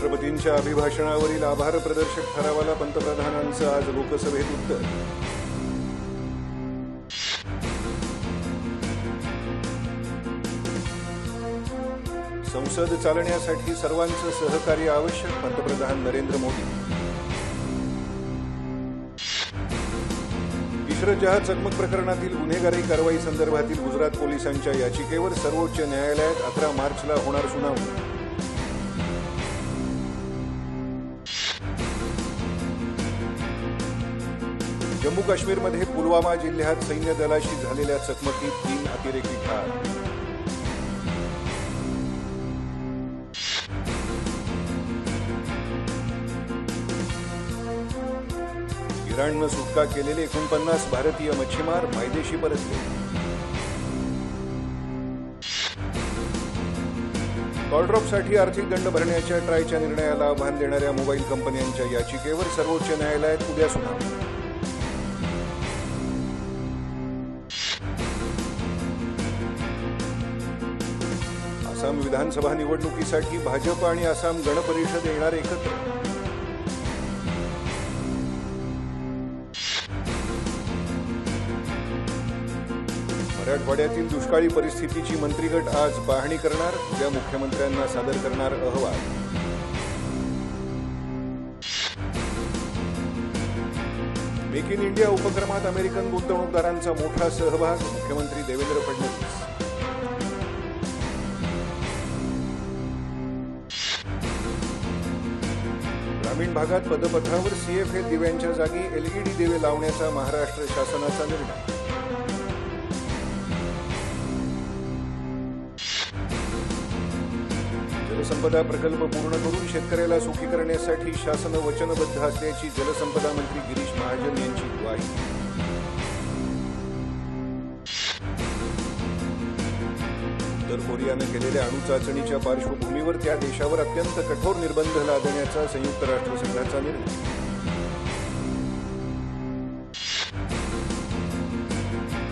राष्ट्रपतींच्या अभिभाषणावरील आभार प्रदर्शक ठरावाला पंतप्रधानांचं आज लोकसभेत उत्तर. संसद चालण्यासाठी सर्वांचं सहकार्य आवश्यक पंतप्रधान नरेंद्र मोदी. इशरत चकमक प्रकरणातील गुन्हेगारी कारवाई संदर्भातील गुजरात पोलिसांच्या याचिकेवर सर्वोच्च न्यायालयात अकरा मार्चला होणार सुनावणी. जम्मू काश्मीरमध्ये पुलवामा जिल्ह्यात सैन्य दलाशी झालेल्या चकमकीत तीन अतिरेकी ठार. इराणनं सुटका केलेले एकोणपन्नास भारतीय मच्छीमार मायदेशी परतले. कॉलड्रॉपसाठी आर्थिक दंड भरण्याच्या ट्रायच्या निर्णयाला आव्हान देणाऱ्या मोबाईल कंपन्यांच्या याचिकेवर सर्वोच्च न्यायालयात उद्या सुनावणी. आसाम विधानसभा निवडणुकीसाठी भाजप आणि आसाम गण परिषद येणार एकत्र. मराठवाड्यातील दुष्काळी परिस्थितीची मंत्रिगट आज पाहणी करणार उद्या मुख्यमंत्र्यांना सादर करणार अहवाल. मेक इन इंडिया उपक्रमात अमेरिकन गुंतवणूकदारांचा मोठा सहभाग मुख्यमंत्री देवेंद्र फडणवीस. ग्रामीण भागात पदपथावर सीएफए दिव्यांच्या जागी एलईडी दिवे लावण्याचा महाराष्ट्र शासनाचा निर्णय. जलसंपदा प्रकल्प पूर्ण करून शेतकऱ्याला सुखी करण्यासाठी शासन वचनबद्ध असल्याची जलसंपदा मंत्री गिरीश महाजन यांची ग्वाही. कोरियानं केलेल्या अणुचाचणीच्या पार्श्वभूमीवर त्या देशावर अत्यंत कठोर निर्बंध लादण्याचा संयुक्त राष्ट्रसंघाचा निर्णय.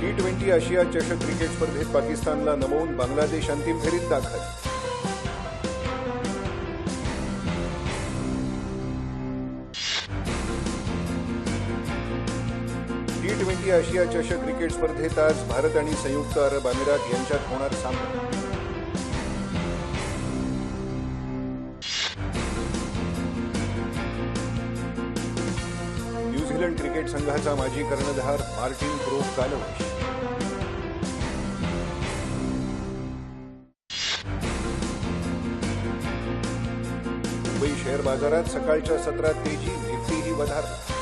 टी ट्वेंटी आशिया चषक क्रिकेट स्पर्धेत पाकिस्तानला नमवून बांगलादेश अंतिम फेरीत दाखल ट्वेंटी आशिया चषक क्रिकेट स्पर्धेत आज भारत आणि संयुक्त अरब अमिरात यांच्यात होणार सामना. न्यूझीलंड क्रिकेट संघाचा माजी कर्णधार मार्टिन प्रो कालवश. मुंबई शेअर बाजारात सकाळच्या सत्रात तेजी निफ्टीही वधारला.